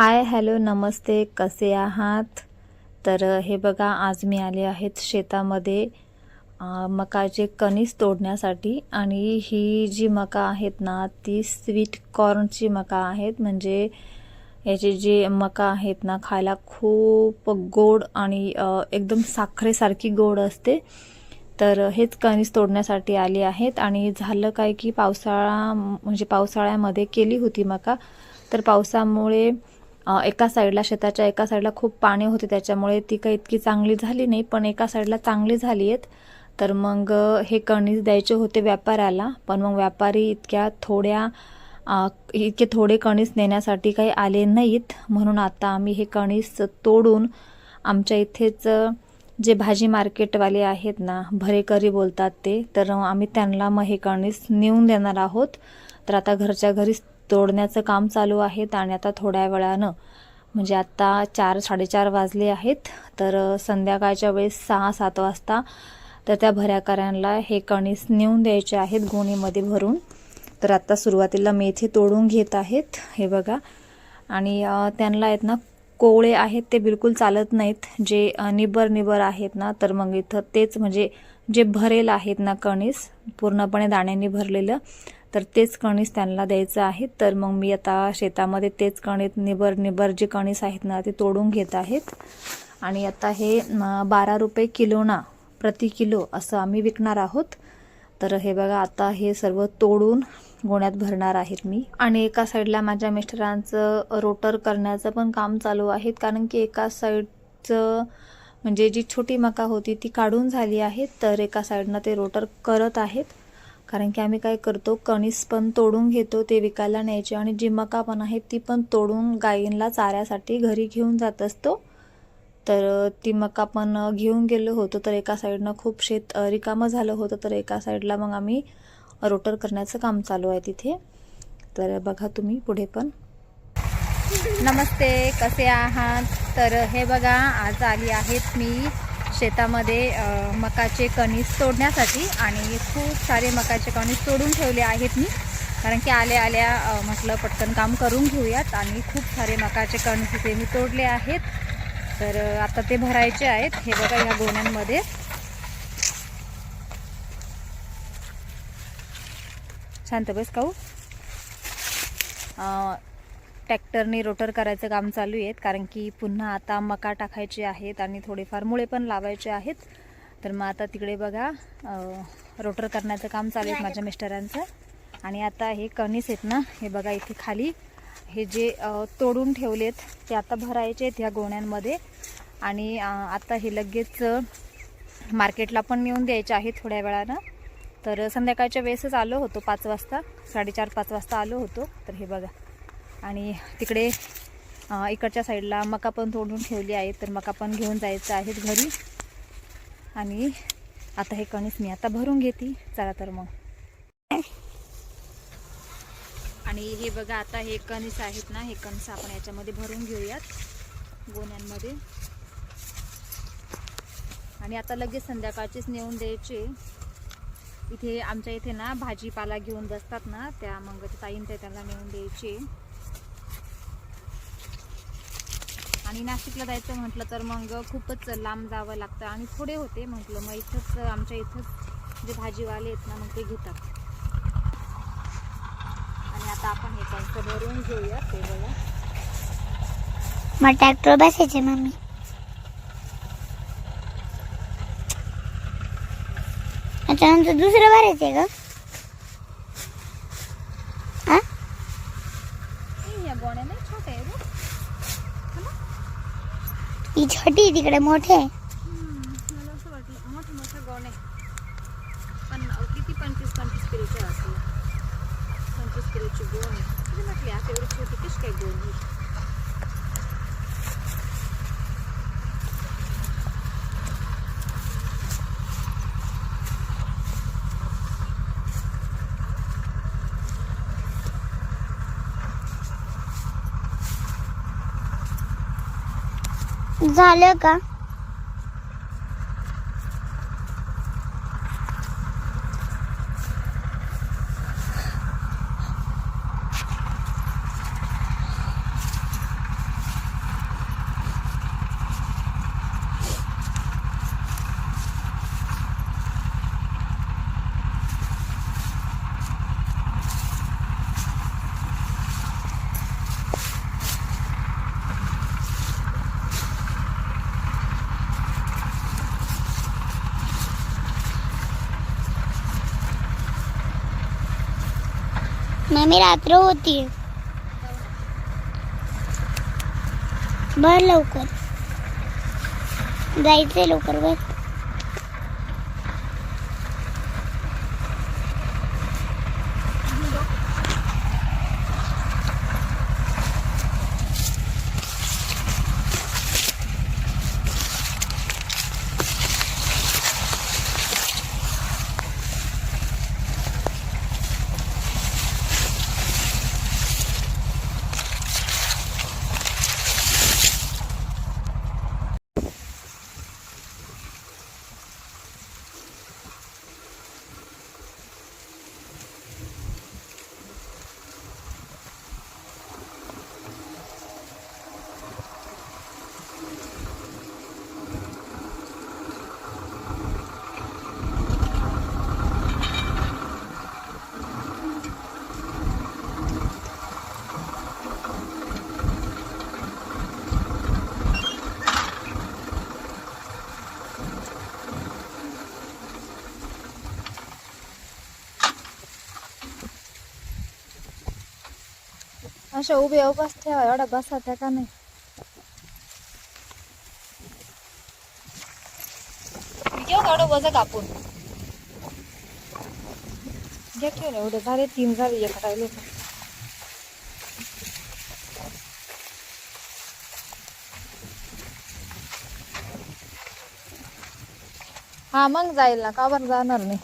Hi hello नमस्ते कसे आहात? तर हे बघा आज मी आले आहेत शेतामध्ये मकाचे कणीस तोडण्यासाठी. आणि ही जी मका आहेत ना ती स्वीट कॉर्नची मका आहेत. म्हणजे याचे जे मका आहेत ना खायला खूप गोड आणि एकदम साखरेसारखी गोड असते. तर हेच कणीस तोडण्यासाठी आली आहेत. आणि झालं काय की पावसाळा म्हणजे पावसाळ्यामध्ये केली होती मका. तर पावसामुळे एका साईडला शेताच्या एका साईडला खूप पाणी होते त्याच्यामुळे ती काही इतकी चांगली झाली नाही पण एका साईडला चांगली झाली आहेत. तर मग हे कणीस द्यायचे होते व्यापाऱ्याला पण मग व्यापारी इतक्या थोड्या इतके थोडे कणीस नेण्यासाठी काही आले नाहीत. म्हणून आता आम्ही हे कणीस तोडून आमच्या इथेच जे भाजी मार्केटवाले आहेत ना भरेकरी बोलतात ते तर आम्ही त्यांना मग हे कणीस नेऊन देणार आहोत. तर आता घरच्या घरीच तोडण्याचं काम चालू आहे. आणि आता थोड्या वेळानं म्हणजे आत्ता चार साडेचार वाजले आहेत तर संध्याकाळच्या वेळेस सहा सात वाजता तर त्या भऱ्याकऱ्यांना हे कणीस नेऊन द्यायचे आहेत गोणीमध्ये भरून. तर आत्ता सुरुवातीला मेथी तोडून घेत आहेत हे बघा. आणि त्यांना आहेत ना कोवळे आहेत ते बिलकुल चालत नाहीत. जे निबर निबर आहेत ना तर मग इथं तेच म्हणजे जे भरेल आहेत ना कणीस पूर्णपणे दाण्यांनी भरलेलं तर तेच कणीस त्यांना द्यायचं आहे. तर मग मी आता शेतामध्ये तेच कणीत निबर निबर जे कणीस आहेत ना ते तोडून घेत आहेत. आणि आता हे बारा रुपये किलोना प्रति किलो असं आम्ही विकणार आहोत. तर हे बघा आता हे सर्व तोडून गोण्यात भरणार आहेत मी. आणि एका साईडला माझ्या मिस्टरांचं रोटर करण्याचं पण काम चालू आहे. कारण की एका साईडचं म्हणजे जी छोटी मका होती ती काढून झाली आहे. तर एका साईडनं ते रोटर करत आहेत. कारण की आम्ही काय करतो कणीस पण तोडून घेतो ते विकायला न्यायचे आणि जी मका पण आहे ती पण तोडून गायींना चाऱ्यासाठी घरी घेऊन जात असतो. तर ती मका पण घेऊन गेलो होतो तर एका साईडनं खूप शेत रिकामं झालं होतं तर एका साईडला मग आम्ही रोटर करण्याचं काम चालू आहे तिथे. तर बघा तुम्ही पुढे पण. नमस्ते कसे आहात? तर हे बघा आज आली आहेत मी शेतामध्ये मकाचे कणीस तोडण्यासाठी आणि खूप सारे मकाचे कणीस तोडून ठेवले आहेत मी. कारण की आल्या आल्या म्हटलं पटकन काम करून घेऊयात आणि खूप सारे मकाचे कणीस इथे मी तोडले आहेत. तर आता ते भरायचे आहेत. हे बघा ह्या गोण्यांमध्ये. शांत बस काऊ टॅक्टरने ट्रॅक्टरने रोटर करायचं काम चालू आहेत कारण की पुन्हा आता मका टाकायचे आहेत आणि थोडेफार मुळे पण लावायचे आहेत. तर मग आता तिकडे बघा रोटर करण्याचं काम चालू आहे माझ्या मिस्टरांचं. आणि आता हे कणीस आहेत ना हे बघा इथे खाली. हे जे तोडून ठेवलेत ते आता भरायचे आहेत ह्या गोण्यांमध्ये. आणि आता हे लगेच मार्केटला पण नेऊन द्यायचे आहे थोड्या वेळानं. तर संध्याकाळच्या वेळेसच आलो होतो पाच वाजता साडेचार पाच वाजता आलो होतो. तर हे बघा. आणि तिकडे इकडच्या साईडला मका पण तोडून ठेवली आहे तर मका पण घेऊन जायचं आहे घरी. आणि आता हे कणीस मी आता भरून घेते. चला तर मग. आणि हे बघा आता हे कणीस आहेत ना हे कणस आपण याच्यामध्ये भरून घेऊयात. गोण्यांमध्ये. आणि आता लगेच संध्याकाळचेच नेऊन द्यायचे. इथे आमच्या इथे ना भाजीपाला घेऊन बसतात ना त्या मग ते ताईन ते त्याला नेऊन द्यायचे. आणि नाशिकला जायचं म्हटलं तर मग खूपच लांब जावं लागतं. आणि थोडे होते म्हटलं मग इथंच आमच्या इथंच जे भाजीवाले आहेत ना मग ते घेतात. आणि आता आपण हे कंच भरून घेऊया ते बघा. मग ट्रॅक्टर बसायचे मम्मी. त्याच्यानंतर दुसरं भरायचंय का हा ए, या गोण्या नाही छोट्या आहे रे. ही छोटी तिकडे मोठे आहे. मला असं वाटलं पण किती पंचवीस पंचवीस असतील पंचवीस किलोची गोण. किती म्हटली आता एवढी छोटी कशी काय गोण? झालं का? मम्मी रात्र होती बर लवकर जायचंय लवकर बर अशा उभे उभाच ठेवा एवढा बसा त्या का नाही घेऊ का एवढं वजन कापून? घ्या ठेवलं एवढे झाले तीन झाले एक राहिले. हा मग जाईल ना का बरं जाणार नाही?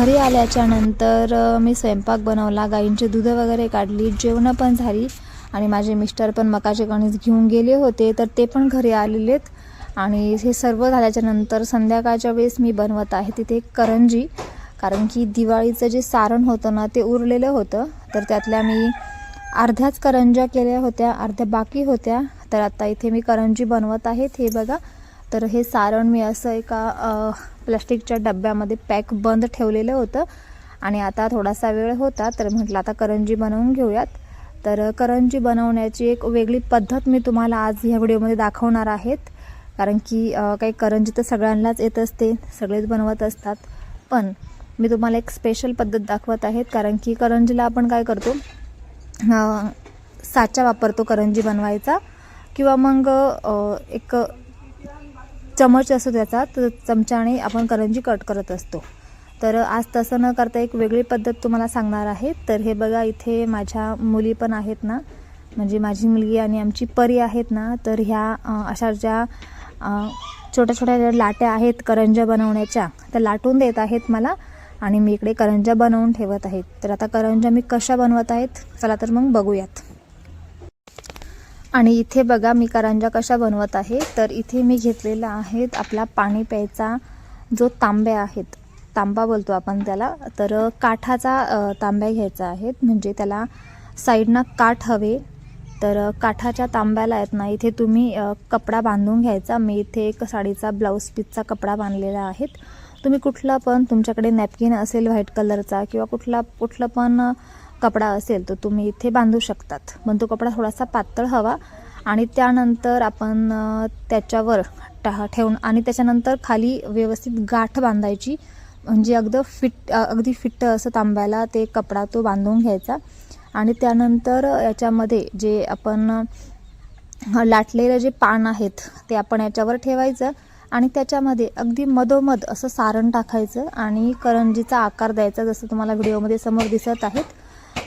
घरी आल्याच्यानंतर मी स्वयंपाक बनवला गाईंची दूध वगैरे काढली जेवणं पण झाली आणि माझे मिस्टर पण मकाचे कणीस घेऊन गेले होते तर ते पण घरी आलेलेत. आणि हे सर्व झाल्याच्यानंतर संध्याकाळच्या वेळेस मी बनवत आहे तिथे एक करंजी कारण की दिवाळीचं जे सारण होतं ना ते उरलेलं होतं. तर त्यातल्या मी अर्ध्याच करंज्या केल्या होत्या अर्ध्या बाकी होत्या. तर आता इथे मी करंजी बनवत आहेत हे बघा. तर हे सारण मी असं एका प्लास्टिकच्या डब्यामध्ये पॅक बंद ठेवलेलं होतं. आणि आता थोडासा वेळ होता तर म्हटलं आता करंजी बनवून घेऊयात. तर करंजी बनवण्याची एक वेगळी पद्धत मी तुम्हाला आज ह्या व्हिडिओमध्ये दाखवणार आहेत. कारण की काही करंजी तर सगळ्यांनाच येत असते सगळेच बनवत असतात. पण मी तुम्हाला एक स्पेशल पद्धत दाखवत आहेत कारण की करंजीला आपण काय करतो? साचा वापरतो करंजी बनवायचा. किंवा मग एक चमच असतो त्याचा तर चमच्याने आपण करंजी कट करत असतो. तर आज तसं न करता एक वेगळी पद्धत तुम्हाला सांगणार आहे. तर हे बघा इथे माझ्या मुली पण आहेत ना म्हणजे माझी मुलगी आणि आमची परी आहेत ना तर ह्या अशा ज्या छोट्या छोट्या ज्या लाट्या आहेत करंज्या बनवण्याच्या त्या लाटून देत आहेत मला आणि मी इकडे करंज्या बनवून ठेवत आहेत तर आता करंज्या मी कशा बनवत आहेत चला तर मग बघूयात. आणि इथे बघा मी करंजा कशा बनवत आहे. तर इथे मी घेतलेला आहेत आपला पाणी प्यायचा जो तांब्या आहेत. तांबा बोलतो आपण त्याला. तर काठाचा तांब्या घ्यायचा आहेत. म्हणजे त्याला साईडनं काठ हवे. तर काठाच्या तांब्याला आहेत ना इथे तुम्ही कपडा बांधून घ्यायचा. मी इथे एक साडीचा ब्लाऊज पीसचा कपडा बांधलेला आहेत. तुम्ही कुठला पण तुमच्याकडे नॅपकिन असेल व्हाईट कलरचा किंवा कुठला कुठलं पण कपडा असेल तर तुम्ही इथे बांधू शकतात. पण तो कपडा थोडासा पातळ हवा आणि त्यानंतर आपण त्याच्यावर टा ठेवून आणि त्याच्यानंतर खाली व्यवस्थित गाठ बांधायची. म्हणजे अगदी फिट अगदी फिट्ट असं तांब्याला ते कपडा तो बांधून घ्यायचा. आणि त्यानंतर याच्यामध्ये जे आपण लाटलेलं जे पान आहेत ते आपण याच्यावर ठेवायचं आणि त्याच्यामध्ये अगदी मधोमध असं सारण टाकायचं आणि करंजीचा आकार द्यायचा जसं तुम्हाला व्हिडिओमध्ये समोर दिसत आहेत.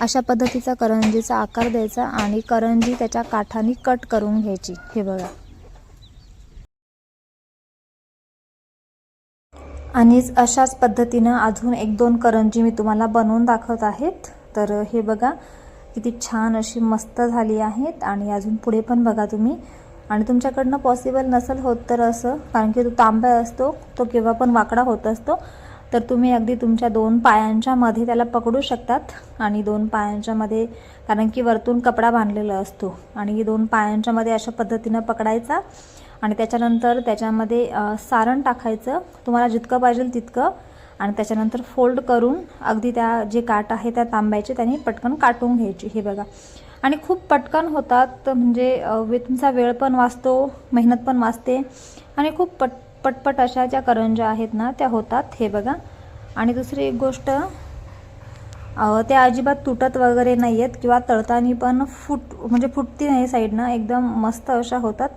अशा पद्धतीचा करंजीचा आकार द्यायचा आणि करंजी त्याच्या काठाने कट करून घ्यायची. हे बघा. आणि अशाच पद्धतीनं अजून एक दोन करंजी मी तुम्हाला बनवून दाखवत आहेत. तर हे बघा किती छान अशी मस्त झाली आहेत आणि अजून पुढे पण बघा तुम्ही. आणि तुमच्याकडनं पॉसिबल नसेल होत तर असं कारण की तो तांब्या असतो तो केव्हा पण वाकडा होत असतो. तर तुम्ही अगदी तुमच्या दोन पायांच्या मध्ये त्याला पकडू शकतात आणि दोन पायांच्या मध्ये कारण की वरतून कपडा बांधलेला असतो. आणि दोन पायांच्या मध्ये अशा पद्धतीनं पकडायचा आणि त्याच्यानंतर त्याच्यामध्ये सारण टाकायचं. तुम्हाला जितकं पाहिजे तितकं. आणि त्याच्यानंतर फोल्ड करून अगदी त्या जे काट आहे त्या तांब्याचे त्यांनी पटकन काटून घ्यायची. हे बघा. आणि खूप पटकन होतात म्हणजे वे तुमचा वेळ पण वाचतो मेहनत पण वाचते. आणि खूप पट पटपट अशा ज्या करंज्या आहेत ना त्या होतात. हे बघा. आणि दुसरी एक गोष्ट त्या अजिबात तुटत वगैरे नाही आहेत किंवा तळतानी पण फुट म्हणजे फुटती नाही साईडनं एकदम मस्त अशा होतात.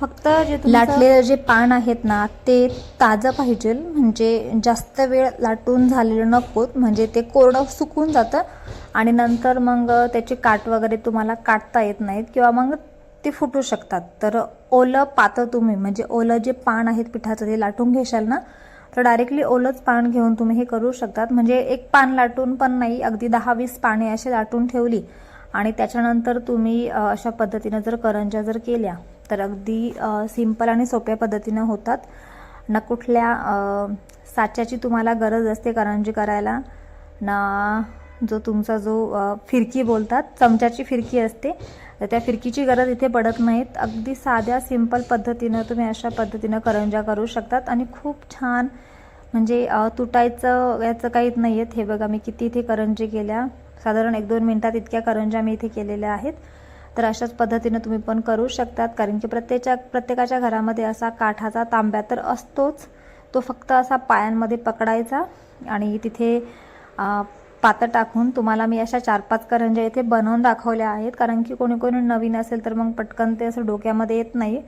फक्त जे लाटलेलं जे पान आहेत ना ते ताजं पाहिजे. म्हणजे जास्त वेळ लाटून झालेलं नकोत. म्हणजे ते कोरडं सुकून जातं. आणि नंतर मग त्याचे काट वगैरे तुम्हाला काढता येत नाहीत. किंवा मग ते फुटू शकतात. तर ओलं पातं तुम्ही म्हणजे ओलं जे पान आहेत पिठाचं ते लाटून घेशाल ना तर डायरेक्टली ओलंच पान घेऊन तुम्ही हे करू शकतात. म्हणजे एक पान लाटून पण नाही अगदी दहा वीस पाने असे लाटून ठेवली आणि त्याच्यानंतर तुम्ही अशा पद्धतीनं जर करंज्या जर केल्या तर अगदी सिंपल आणि सोप्या पद्धतीनं होतात. ना कुठल्या साच्याची तुम्हाला गरज असते करंजी करायला ना जो तुमचा जो फिरकी बोलतात चमच्याची फिरकी असते तर त्या फिरकीची गरज इथे पडत नाहीत. अगदी साध्या सिंपल पद्धतीनं तुम्ही अशा पद्धतीनं करंज्या करू शकतात आणि खूप छान म्हणजे तुटायचं याचं काहीच नाही आहेत हे बघा मी किती इथे करंजी केल्या. साधारण एक दोन मिनटात इतक्या करंज्या मी इथे केलेल्या आहेत. तर अशाच पद्धतीनं तुम्ही पण करू शकतात. कारण की प्रत्येच्या प्रत्येकाच्या घरामध्ये असा काठाचा तांब्या तर असतोच. तो फक्त असा पायांमध्ये पकडायचा आणि तिथे पातं टाकून तुम्हाला मी अशा चार पाच करंज्या इथे बनवून दाखवल्या आहेत. कारण की कोणी कोणी नवीन असेल तर मग पटकन ते असं डोक्यामध्ये येत नाही.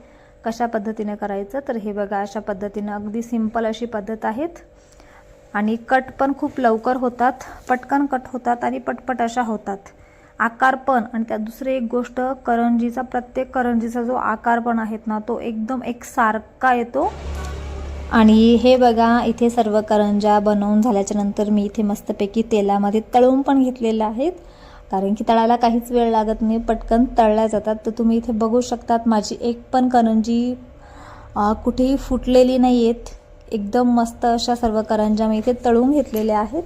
कशा पद्धतीने करायचं? तर हे बघा अशा पद्धतीनं अगदी सिंपल अशी पद्धत आहेत. आणि कट पण खूप लवकर होतात. पटकन कट होतात आणि पटपट अशा होतात. आकार पण आणि त्या दुसरी एक गोष्ट करंजीचा प्रत्येक करंजीचा जो आकार पण आहेत ना तो एकदम एकसारखा येतो. आणि हे बघा इथे सर्व करंज्या बनवून झाल्याच्यानंतर मी इथे मस्तपैकी तेलामध्ये तळून पण घेतलेल्या आहेत. कारण की तळायला काहीच वेळ लागत नाही पटकन तळल्या जातात. तर तुम्ही इथे बघू शकतात माझी एक पण करंजी कुठेही फुटलेली नाही आहेत एकदम मस्त अशा सर्व करंजा मी इथे तळून घेतलेल्या आहेत.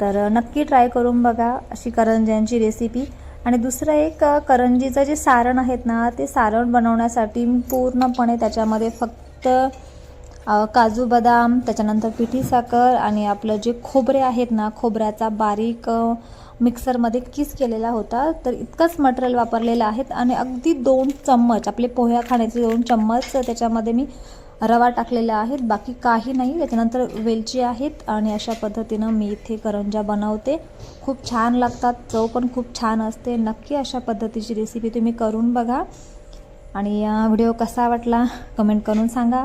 तर नक्की ट्राय करून बघा अशी करंज्यांची रेसिपी. आणि दुसरं एक करंजीचं जे सारण आहेत ना ते सारण बनवण्यासाठी पूर्णपणे त्याच्यामध्ये फक्त काजू बदाम त्याच्यानंतर पिठी साखर आणि आपलं जे खोबरे आहेत ना खोबऱ्याचा बारीक मिक्सरमध्ये किस केलेला होता तर इतकंच मटेरियल वापरलेलं आहेत आणि अगदी दोन चम्मच आपले पोह्या खाण्याचे दोन चम्मच त्याच्यामध्ये मी रवा टाकलेला आहेत बाकी काही नाही. त्याच्यानंतर वेलची आहेत आणि अशा पद्धतीनं मी इथे करंज्या बनवते. खूप छान लागतात चव पण खूप छान असते. नक्की अशा पद्धतीची रेसिपी तुम्ही करून बघा. आणि व्हिडिओ कसा वाटला कमेंट करून सांगा.